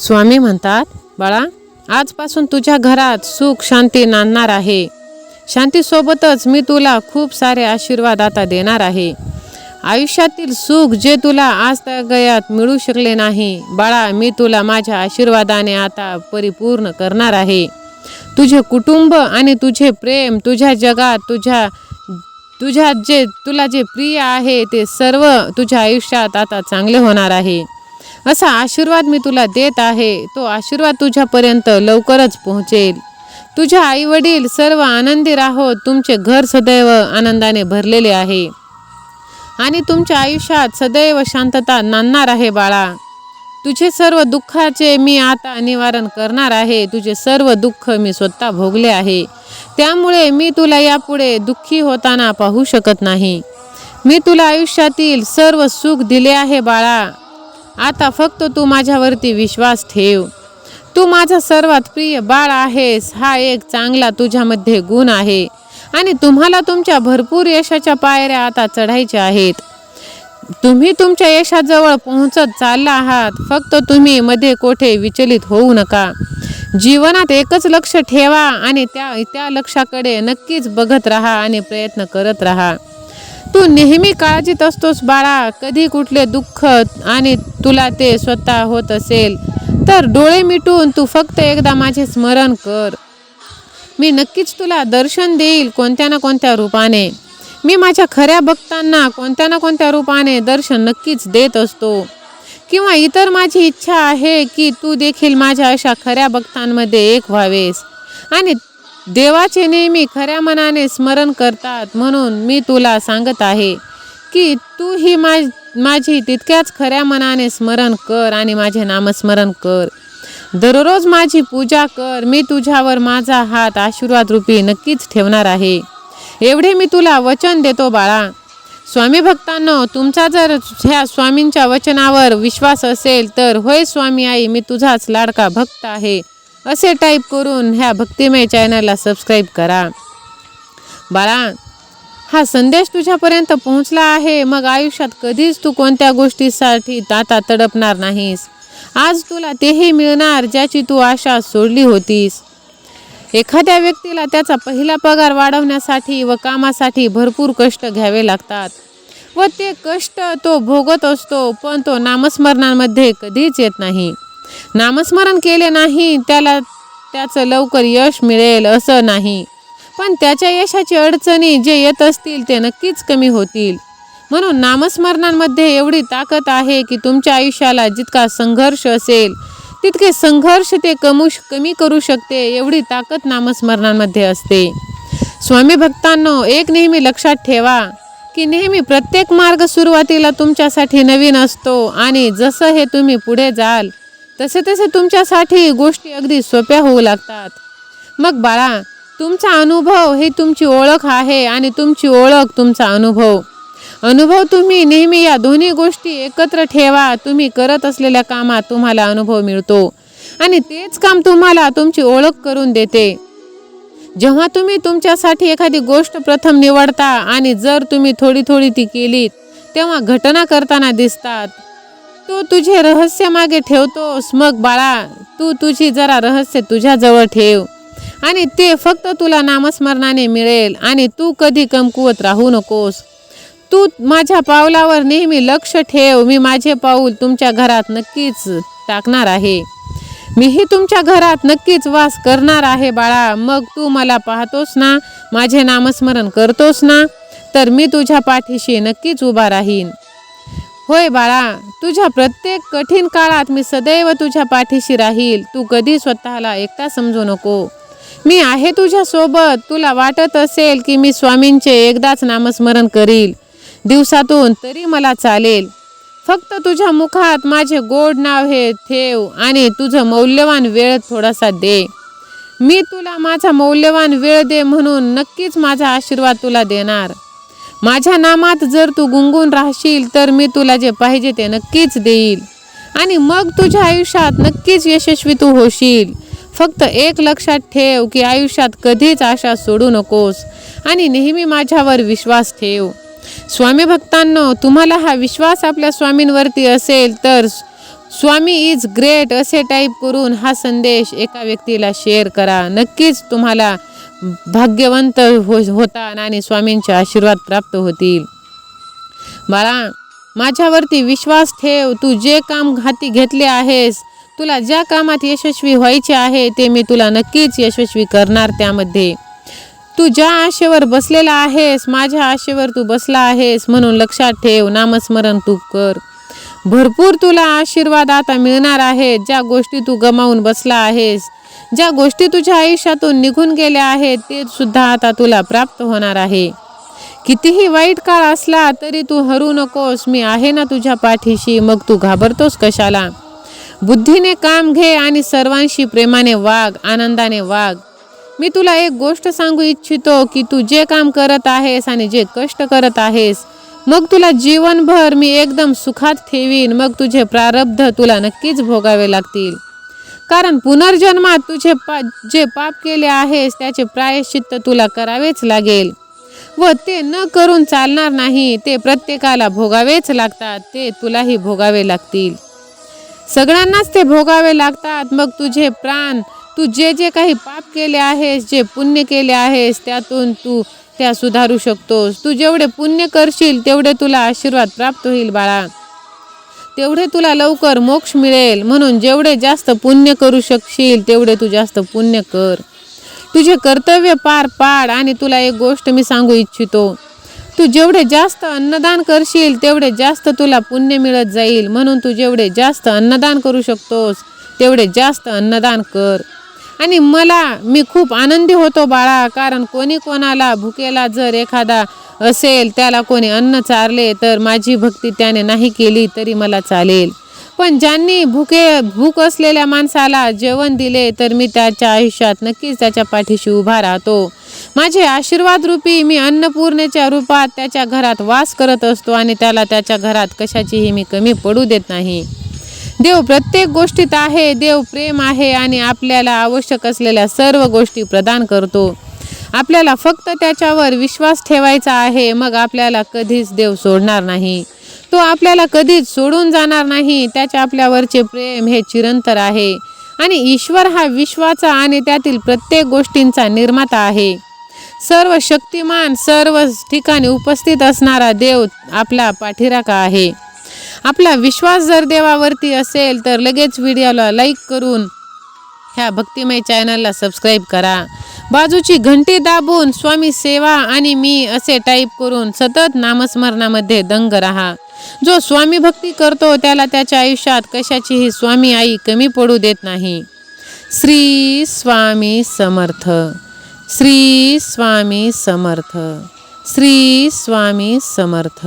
स्वामी म्हणतात बाळा आजपासून तुझ्या घरात सुख शांती नांदणार आहे. शांतीसोबतच मी तुला खूप सारे आशीर्वाद आता देणार आहे. आयुष्यातील सुख जे तुला आज गयात मिळू शकले नाही बाळा मी तुला माझ्या आशीर्वादाने आता परिपूर्ण करणार आहे. तुझे कुटुंब आणि तुझे प्रेम तुझ्या जगात तुझ्या तुझ्या जे तुला जे प्रिय आहे ते सर्व तुझ्या आयुष्यात आता चांगले होणार आहे. असा आशीर्वाद मी तुला देत आहे. तो आशीर्वाद तुझ्यापर्यंत लवकरच पोहोचेल. तुझ्या आईवडील सर्व आनंदी राहोत तुमचे घर सदैव आनंदाने भरलेले आहे. आणि तुमच्या आयुष्यात सदैव शांतता नांदणार आहे बाळा. तुझे सर्व दुःखाचे मी आता निवारण करणार आहे. तुझे सर्व दुःख मी स्वतः भोगले आहे. त्यामुळे मी तुला यापुढे दुःखी होताना पाहू शकत नाही. मी तुला आयुष्यातील सर्व सुख दिले आहे बाळा. आता फक्त तू माझ्यावरती विश्वास ठेव. तू माझा सर्वात प्रिय बाळ आहेस. हा एक चांगला तुझ्यामध्ये गुण आहे. आणि तुम्हाला तुमच्या भरपूर यशाच्या पायऱ्या आता चढायच्या आहेत. तुम्ही तुमच्या यशाजवळ पोहोचत चालला आहात. फक्त तुम्ही मध्ये कोठे विचलित होऊ नका. जीवनात एकच लक्ष ठेवा आणि त्या त्या लक्षाकडे नक्कीच बघत राहा आणि प्रयत्न करत राहा. तू नेहमी काळजीत असतोस बाळा. कधी कुठले दुःख आणि तुला ते स्वतः होत असेल तर डोळे मिटून तू फक्त एकदा माझे स्मरण कर. मी नक्कीच तुला दर्शन देईल कोणत्या ना कोणत्या रूपाने. मी माझ्या खऱ्या भक्तांना कोणत्या ना कोणत्या रूपाने दर्शन नक्कीच देत असतो. किंवा इतर माझी इच्छा आहे की तू देखील माझ्या अशा खऱ्या भक्तांमध्ये एक व्हावेस. आणि देवाचे नेहमी खऱ्या मनाने स्मरण करतात म्हणून मी तुला सांगत आहे की तू ही मा माझी तितक्याच खऱ्या मनाने स्मरण कर आणि माझे नामस्मरण कर. दररोज माझी पूजा कर. मी तुझ्यावर माझा हात आशीर्वाद रूपी नक्कीच ठेवणार आहे. एवढे मी तुला वचन देतो बाळा. स्वामी भक्तांनो तुमचा जर ह्या स्वामींच्या वचनावर विश्वास असेल तर होय स्वामी आई मी तुझाच लाडका भक्त आहे. असे टाईप करून ह्या भक्तिमय चॅनलला सबस्क्राईब करा. बाळा हा संदेश तुझ्यापर्यंत पोहोचला आहे. मग आयुष्यात कधीच तू कोणत्या गोष्टीसाठी ताता तडपणार नाहीस. आज तुला तेही मिळणार ज्याची तू आशा सोडली होतीस. एखाद्या व्यक्तीला त्याचा पहिला पगार वाढवण्यासाठी व कामासाठी भरपूर कष्ट घ्यावे लागतात. व ते कष्ट तो भोगत असतो पण तो नामस्मरणामध्ये कधीच येत नाही. नामस्मरण केले नाही त्याला त्याचं लवकर यश मिळेल असं नाही. पण त्याच्या यशाची अडचणी जे येत असतील ते नक्कीच कमी होतील. म्हणून नामस्मरणांमध्ये एवढी ताकद आहे की तुमच्या आयुष्याला जितका संघर्ष असेल तितके संघर्ष ते कमू कमी करू शकते एवढी ताकद नामस्मरणांमध्ये असते. स्वामी भक्तांनो एक नेहमी लक्षात ठेवा की नेहमी प्रत्येक मार्ग सुरुवातीला तुमच्यासाठी नवीन असतो आणि जसं हे तुम्ही पुढे जाल तसे तसे तुमच्यासाठी गोष्टी अगदी सोप्या होऊ लागतात. मग बाळा तुमचा अनुभव ही तुमची ओळख आहे आणि तुमची ओळख तुमचा अनुभव. अनुभव तुम्ही नेहमी या दोन्ही गोष्टी एकत्र ठेवा तुम्ही करत असलेल्या कामात तुम्हाला अनुभव मिळतो. आणि तेच काम तुम्हाला तुमची ओळख करून देते. जेव्हा तुम्ही तुमच्यासाठी एखादी गोष्ट प्रथम निवडता आणि जर तुम्ही थोडी थोडी ती केलीत तेव्हा घटना करताना दिसतात. तू तुझे रहस्य मागे ठेवतोस. मग बाळा तू तुझी जरा रहस्य तुझ्याजवळ ठेव. आणि ते फक्त तुला नामस्मरणाने मिळेल आणि तू कधी कमकुवत राहू नकोस. तू माझ्या पावलावर नेहमी लक्ष ठेव. मी माझे पाऊल तुमच्या घरात नक्कीच टाकणार आहे. मीही तुमच्या घरात नक्कीच वास करणार आहे बाळा. मग तू मला पाहतोस ना? माझे नामस्मरण करतोस ना? तर मी तुझ्या पाठीशी नक्कीच उभा राहीन. होय बाळा तुझ्या प्रत्येक कठीण काळात मी सदैव तुझ्या पाठीशी राहील. तू कधी स्वतःला एकटा समजू नको. मी आहे तुझ्या सोबत. तुला वाटत असेल की मी स्वामींचे एकदाच नामस्मरण करील. दिवसातून तरी मला चालेल. फक्त तुझ्या मुखात माझे गोड नाव हे ठेव आणि तुझं मौल्यवान वेळ थोडासा दे. मी तुला माझा मौल्यवान वेळ दे म्हणून नक्कीच माझा आशीर्वाद तुला देणार. माझ्या नामात जर तू गुंगून राहशील तर मी तुला जे पाहिजे ते नक्कीच देईल. आणि मग तुझ्या आयुष्यात नक्कीच यशस्वी तू होशील. फक्त एक लक्षात ठेव की आयुष्यात कधीच आशा सोडू नकोस आणि नेहमी माझ्यावर विश्वास ठेव. स्वामी भक्तांनो तुम्हाला हा विश्वास आपल्या स्वामींवरती असेल तर स्वामी इज ग्रेट असे टाईप करून हा संदेश एका व्यक्तीला शेअर करा. नक्कीच तुम्हाला भाग्यवंत हो होता आणि स्वामींचे आशीर्वाद प्राप्त होतील. बाळा माझ्यावरती विश्वास ठेव तू जे काम हाती घेतले आहेस तुला ज्या कामात यशस्वी व्हायचे आहे ते मी तुला नक्कीच यशस्वी करणार त्यामध्ये. तू ज्या आशेवर बसलेला आहेस माझ्या आशेवर तू बसला आहेस म्हणून लक्षात ठेव नामस्मरण तू कर. भरपूर तुला आशीर्वाद आता मिळणार आहेत ज्या गोष्टी तू गमावून बसला आहेस ज्या गोष्टी तुझ्या आयुष्यातून निघून गेल्या आहेत ते सुद्धा आता तुला प्राप्त होणार आहे. कितीही वाईट काळ असला तरी तू हरू नकोस. मी आहे ना तुझ्या पाठीशी. मग तू घाबरतोस कशाला? बुद्धीने काम घे आणि सर्वांशी प्रेमाने वाग आनंदाने वाग. मी तुला एक गोष्ट सांगू इच्छितो की तू जे काम करत आहेस आणि जे कष्ट करत आहेस मग तुला जीवनभर मी एकदम सुखात ठेवीन मग तुझे प्रारब्ध तुला नक्कीच भोगावे लागतील. कारण पुनर्जन्मात तुझे पा जे पाप केले आहेस त्याचे प्रायश्चित्त तुला करावेच लागेल. व ते न करून चालणार नाही ते प्रत्येकाला भोगावेच लागतात ते तुलाही भोगावे लागतील. सगळ्यांनाच ते भोगावे लागतात. मग तुझे प्राण तू जे जे काही पाप केले आहेस जे पुण्य केले आहेस त्यातून तू त्या सुधारू शकतोस. तू जेवढे पुण्य करशील तेवढे तुला आशीर्वाद प्राप्त होईल बाळा. तेवढे तुला लवकर मोक्ष मिळेल. म्हणून जेवढे जास्त पुण्य करू शकशील तेवढे तू जास्त पुण्य कर. तुझे कर्तव्य पार पाड आणि तुला एक गोष्ट मी सांगू इच्छितो. तू जेवढे जास्त अन्नदान करशील तेवढे जास्त तुला पुण्य मिळत जाईल. म्हणून तू जेवढे जास्त अन्नदान करू शकतोस तेवढे जास्त अन्नदान कर. आणि मला मी खूप आनंदी होतो बाळा कारण कोणी कोणाला भुकेला जर एखादा असेल त्याला कोणी अन्न चारले तर माझी भक्ती त्याने नाही केली तरी मला चालेल. पण ज्यांनी भुके भूक असलेल्या माणसाला जेवण दिले तर मी त्याच्या आयुष्यात नक्कीच त्याच्या पाठीशी उभा राहतो. माझे आशीर्वाद रूपी मी अन्नपूर्णेच्या रूपात त्याच्या घरात वास करत असतो आणि त्याला त्याच्या घरात कशाचीही मी कमी पडू देत नाही. देव प्रत्येक गोष्टीत आहे देव प्रेम आहे आणि आपल्याला आवश्यक असलेल्या सर्व गोष्टी प्रदान करतो. आपल्याला फक्त त्याच्यावर विश्वास ठेवायचा आहे मग आपल्याला कधीच देव सोडणार नाही. तो आपल्याला कधीच सोडून जाणार नाही त्याच्या आपल्यावरचे प्रेम हे चिरंतर आहे. आणि ईश्वर हा विश्वाचा आणि त्यातील प्रत्येक गोष्टींचा निर्माता आहे. सर्व शक्तिमान सर्व ठिकाणी उपस्थित असणारा देव आपला पाठीराखा आहे. आपला विश्वास जर देवावरती असेल तर लगेच व्हिडिओला लाईक करून ह्या भक्तिमय चॅनलला सबस्क्राईब करा. बाजूची घंटी दाबून स्वामी सेवा आणि मी असे टाईप करून सतत नामस्मरणामध्ये दंग राहा. जो स्वामी भक्ती करतो त्याला त्याच्या आयुष्यात कशाचीही स्वामी आई कमी पडू देत नाही. श्री स्वामी समर्थ. श्री स्वामी समर्थ. श्री स्वामी समर्थ.